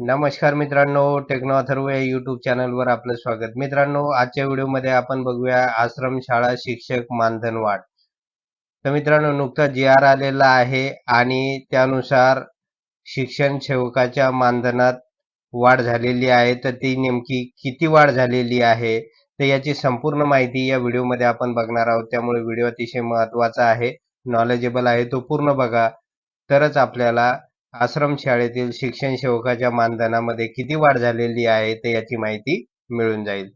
नमस्कार मित्रांनो टेक्नो अथर्व या युट्यूब चॅनलवर आपलं स्वागत. मित्रांनो आजच्या व्हिडिओमध्ये आपण बघूया आश्रम शाळा शिक्षक मानधन वाढ तर मित्रांनो नुकताच जी आर आलेला आहे आणि त्यानुसार शिक्षण सेवकाच्या मानधनात वाढ झालेली आहे. तर ती नेमकी किती वाढ झालेली आहे तर याची संपूर्ण माहिती या व्हिडिओमध्ये आपण बघणार आहोत. त्यामुळे व्हिडिओ अतिशय महत्त्वाचा आहे नॉलेजेबल आहे तो पूर्ण बघा. तरच आपल्याला आश्रम शाळेतील शिक्षण सेवकाच्या मानधनामध्ये किती वाढ झालेली आहे ते याची माहिती मिळून जाईल.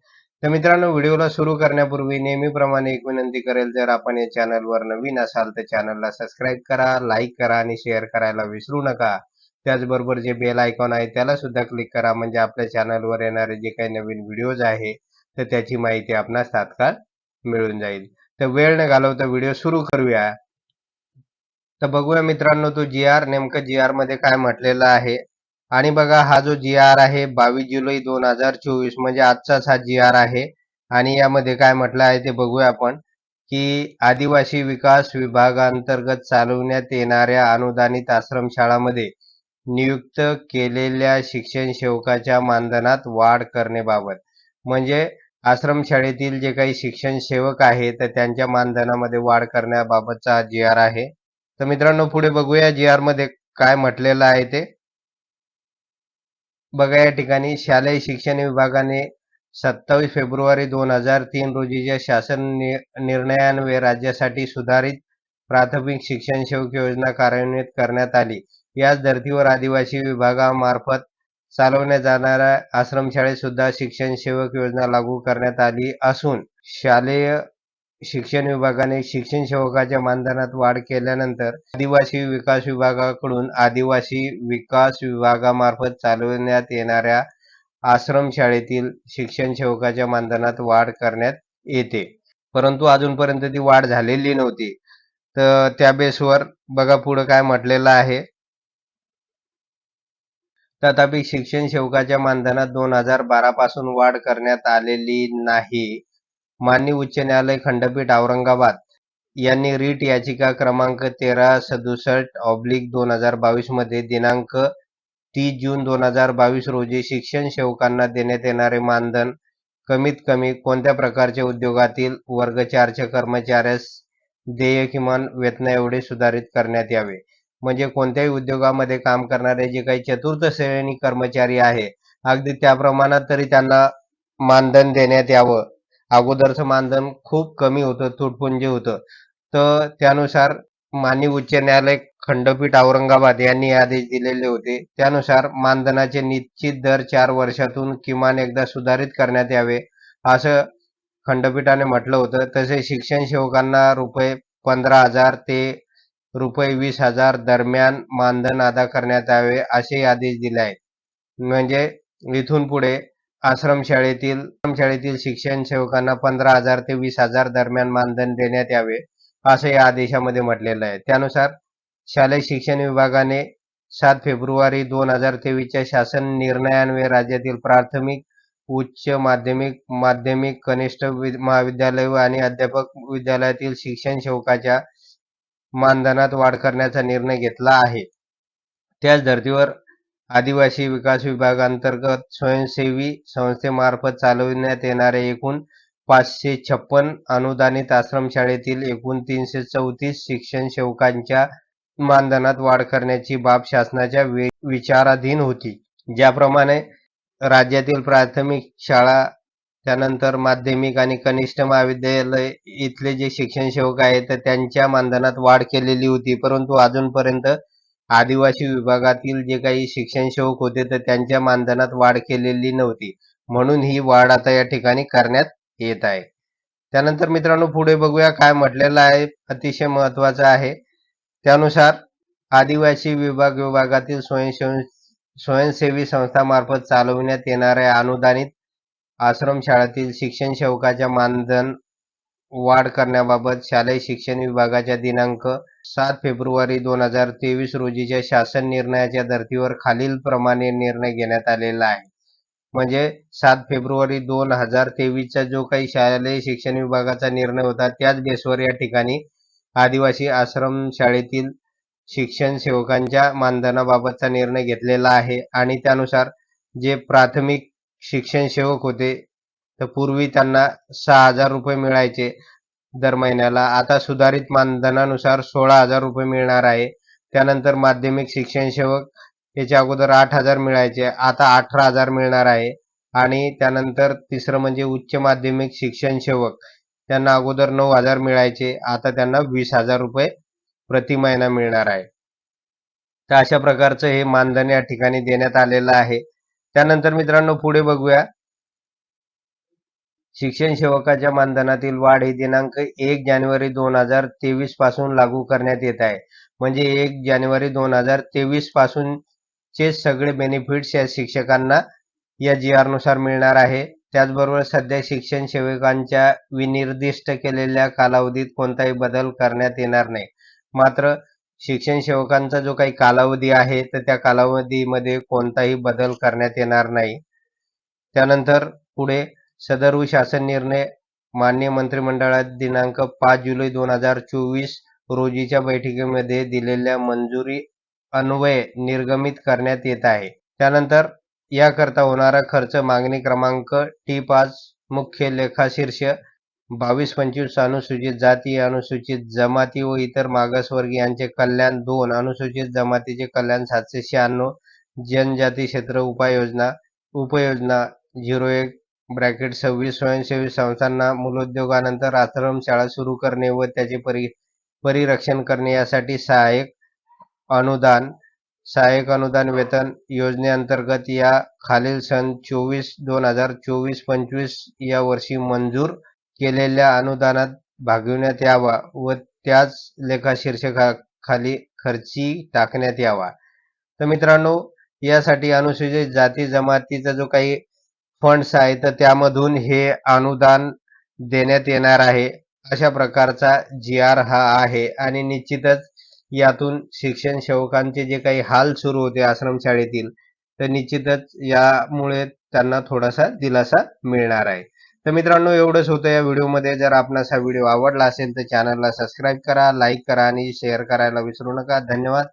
तर मित्रांनो व्हिडिओला सुरू करण्यापूर्वी नेहमीप्रमाणे एक विनंती करेल जर आपण या चॅनलवर नवीन असाल तर चॅनलला सबस्क्राईब करा लाईक करा आणि शेअर करायला विसरू नका. त्याचबरोबर जे बेल आयकॉन आहे त्याला सुद्धा क्लिक करा म्हणजे आपल्या चॅनलवर येणारे जे काही नवीन व्हिडिओज आहे तर त्याची माहिती आपणास तात्काळ मिळून जाईल. तर वेळ न घालवता व्हिडिओ सुरू करूया. तर बघूया मित्रांनो तो जी आर नेमकं जी आरमध्ये काय म्हटलेलं आहे. आणि बघा हा जो जी आर आहे बावीस जुलै दोन हजार चोवीस म्हणजे आजचाच हा जी आर आहे. आणि यामध्ये काय म्हटलं आहे ते बघूया आपण की आदिवासी विकास विभागांतर्गत चालवण्यात येणाऱ्या अनुदानित आश्रमशाळामध्ये नियुक्त केलेल्या शिक्षण सेवकाच्या मानधनात वाढ करण्याबाबत. म्हणजे आश्रमशाळेतील जे काही शिक्षण सेवक आहे तर त्यांच्या मानधनामध्ये वाढ करण्याबाबतचा हा जी आर आहे. तर मित्रांनो पुढे बघूया जी आरमध्ये काय म्हटलेलं आहे ते. बघा या ठिकाणी शालेय शिक्षण विभागाने सत्तावीस फेब्रुवारी दोन हजार तीन रोजीच्या शासन निर्णयान्वये राज्यासाठी सुधारित प्राथमिक शिक्षण सेवक योजना कार्यान्वित करण्यात आली. याच धर्तीवर आदिवासी विभागामार्फत चालवण्यात जाणाऱ्या आश्रमशाळेत सुद्धा शिक्षण सेवक योजना लागू करण्यात आली असून शालेय शिक्षण विभागाने शिक्षण सेवकाच्या मानधनात वाढ केल्यानंतर आदिवासी विकास विभागाकडून आदिवासी विकास विभागामार्फत चालवण्यात येणाऱ्या आश्रमशाळेतील शिक्षण सेवकाच्या मानधनात वाढ करण्यात येते. परंतु अजूनपर्यंत ती वाढ झालेली नव्हती. तर त्या बेसवर बघा पुढं काय म्हटलेलं आहे. तथापि शिक्षण सेवकाच्या मानधनात दोन हजार बारा पासून वाढ करण्यात आलेली नाही. माननीय उच्च न्यायालय खंडपीठ औरंगाबाद यांनी रीट याचिका क्रमांक तेरा सदुसष्ट ऑब्लिक दोन हजार बावीसमध्ये दिनांक तीस जून दोन हजार बावीस रोजी शिक्षण सेवकांना देण्यात येणारे मानधन कमीत कमी कोणत्या प्रकारच्या उद्योगातील वर्ग चारच्या कर्मचाऱ्यास देय किमान वेतना एवढे सुधारित करण्यात यावे? म्हणजे कोणत्याही उद्योगामध्ये काम करणारे जे काही चतुर्थ श्रेणी कर्मचारी आहे अगदी त्या प्रमाणात तरी त्यांना मानधन देण्यात यावं. अगोदरचं मानधन खूप कमी होतं तुटपुंजे होतं. तर त्यानुसार माननीय उच्च न्यायालय खंडपीठ औरंगाबाद यांनी आदेश दिलेले होते. त्यानुसार मानधनाचे निश्चित दर चार वर्षातून किमान एकदा सुधारित करण्यात यावे असं खंडपीठाने म्हटलं होतं. तसे शिक्षण सेवकांना रुपये पंधरा हजार ते रुपये वीस हजार दरम्यान मानधन अदा करण्यात यावे असे आदेश दिले आहेत. म्हणजे इथून पुढे आश्रमशाळेतील आश्रमशाळेतील शिक्षण सेवकांना पंधरा हजार ते वीस हजार दरम्यान मानधन देण्यात यावे असं या आदेशामध्ये म्हटलेलं आहे. त्यानुसार शालेय शिक्षण विभागाने सात फेब्रुवारी दोन हजार तेवीसच्या शासन निर्णयान्वये राज्यातील प्राथमिक उच्च माध्यमिक माध्यमिक कनिष्ठ महाविद्यालय आणि अध्यापक विद्यालयातील शिक्षण सेवकाच्या मानधनात वाढ करण्याचा निर्णय घेतला आहे. त्याच धर्तीवर आदिवासी विकास विभागांतर्गत स्वयंसेवी संस्थेमार्फत चालविण्यात येणाऱ्या एकूण पाचशे छप्पन अनुदानित आश्रमशाळेतील एकूण तीनशे चौतीस शिक्षण सेवकांच्या मानधनात वाढ करण्याची बाब शासनाच्या विचाराधीन होती. ज्याप्रमाणे राज्यातील प्राथमिक शाळा त्यानंतर माध्यमिक आणि कनिष्ठ महाविद्यालय इथले जे शिक्षण सेवक आहेत त्यांच्या मानधनात वाढ केलेली होती. परंतु अजूनपर्यंत आदिवासी विभागातील जे काही शिक्षण सेवक होते तर त्यांच्या मानधनात वाढ केलेली नव्हती. म्हणून ही वाढ आता या ठिकाणी करण्यात येत आहे. त्यानंतर मित्रांनो पुढे बघूया काय म्हटलेलं आहे. अतिशय महत्वाचं आहे. त्यानुसार आदिवासी विभाग विभागातील स्वयंसेवी स्वयंसेवी संस्थामार्फत चालवण्यात येणाऱ्या अनुदानित आश्रमशाळातील शिक्षण सेवकाच्या मानधन वाढ करण्याबाबत शालेय शिक्षण विभागाच्या दिनांक सात फेब्रुवारी दोन हजार तेवीस रोजीच्या शासन निर्णयाच्या धर्तीवर खालील प्रमाणे निर्णय घेण्यात आलेला आहे. म्हणजे सात फेब्रुवारी दोन हजार तेवीसचा जो काही शालेय शिक्षण विभागाचा निर्णय होता त्याच बेसवर या ठिकाणी आदिवासी आश्रम शाळेतील शिक्षण सेवकांच्या मानधनाबाबतचा निर्णय घेतलेला आहे. आणि त्यानुसार जे प्राथमिक शिक्षण सेवक होते तर पूर्वी त्यांना सहा हजार रुपये मिळायचे दर महिन्याला. आता सुधारित मानधनानुसार सोळा हजार रुपये मिळणार आहे. त्यानंतर माध्यमिक शिक्षण सेवक याच्या अगोदर आठ हजार मिळायचे. आता अठरा हजार मिळणार आहे. आणि त्यानंतर तिसरं म्हणजे उच्च माध्यमिक शिक्षण सेवक. त्यांना अगोदर नऊ हजार मिळायचे. आता त्यांना वीस हजार रुपये प्रति महिना मिळणार आहे. तर अशा प्रकारचं हे मानधन या ठिकाणी देण्यात आलेलं आहे. त्यानंतर मित्रांनो पुढे बघूया. शिक्षण सेवकाच्या मानधनातील वाढ ही दिनांक एक जानेवारी दोन हजार तेवीसपासून लागू करण्यात येत आहे. म्हणजे एक जानेवारी दोन हजार तेवीस पासूनचे सगळे बेनिफिट्स या शिक्षकांना या जी आरनुसार मिळणार आहे. त्याचबरोबर सध्या शिक्षण सेवकांच्या विनिर्दिष्ट केलेल्या कालावधीत कोणताही बदल करण्यात येणार नाही. मात्र शिक्षण सेवकांचा जो काही कालावधी आहे तर त्या कालावधीमध्ये कोणताही बदल करण्यात येणार नाही. त्यानंतर पुढे सदर शासन निर्णय मान्य मंत्रिमंडळात दिनांक पाच जुलै दोन हजार चोवीस रोजीच्या बैठकीमध्ये दिलेल्या मंजुरी अन्वये निर्गमित करण्यात येत आहे. त्यानंतर याकरता होणारा खर्च मागणी क्रमांक टी पाच मुख्य लेखाशीर्ष बावीस पंचवीस अनुसूचित जाती अनुसूचित जमाती व इतर मागासवर्गीयांचे कल्याण दोन अनुसूचित जमातीचे कल्याण सातशे शहाण्णव जनजाती क्षेत्र उपाययोजना उपयोजना झिरो एक सव्वीस स्वयंसेवी संस्थांना मूलोद्योगानंतर आश्रमशाळा सुरू करणे व त्याचे परि परिरक्षण करणे यासाठी सहाय्यक अनुदान सहाय्यक अनुदान वेतन योजनेअंतर्गत या खालील सन चोवीस दोन हजार चोवीस पंचवीस या वर्षी मंजूर केलेल्या अनुदानात भागविण्यात यावा व त्याच लेखा शीर्षकाखाली खर्ची टाकण्यात यावा. तर मित्रांनो यासाठी अनुसूचित जाती जमातीचा जो काही फंड्स आहे तर त्यामधून हे अनुदान देण्यात येणार आहे. अशा प्रकारचा जी आर हा आहे आणि निश्चितच यातून शिक्षण सेवकांचे जे काही हाल सुरू होते आश्रमशाळेतील तर निश्चितच यामुळे त्यांना थोडासा दिलासा मिळणार आहे. तर मित्रांनो एवढंच होतं या व्हिडिओमध्ये. जर आपणास हा व्हिडिओ आवडला असेल तर चॅनलला सबस्क्राईब करा लाईक करा आणि शेअर करायला विसरू नका. धन्यवाद.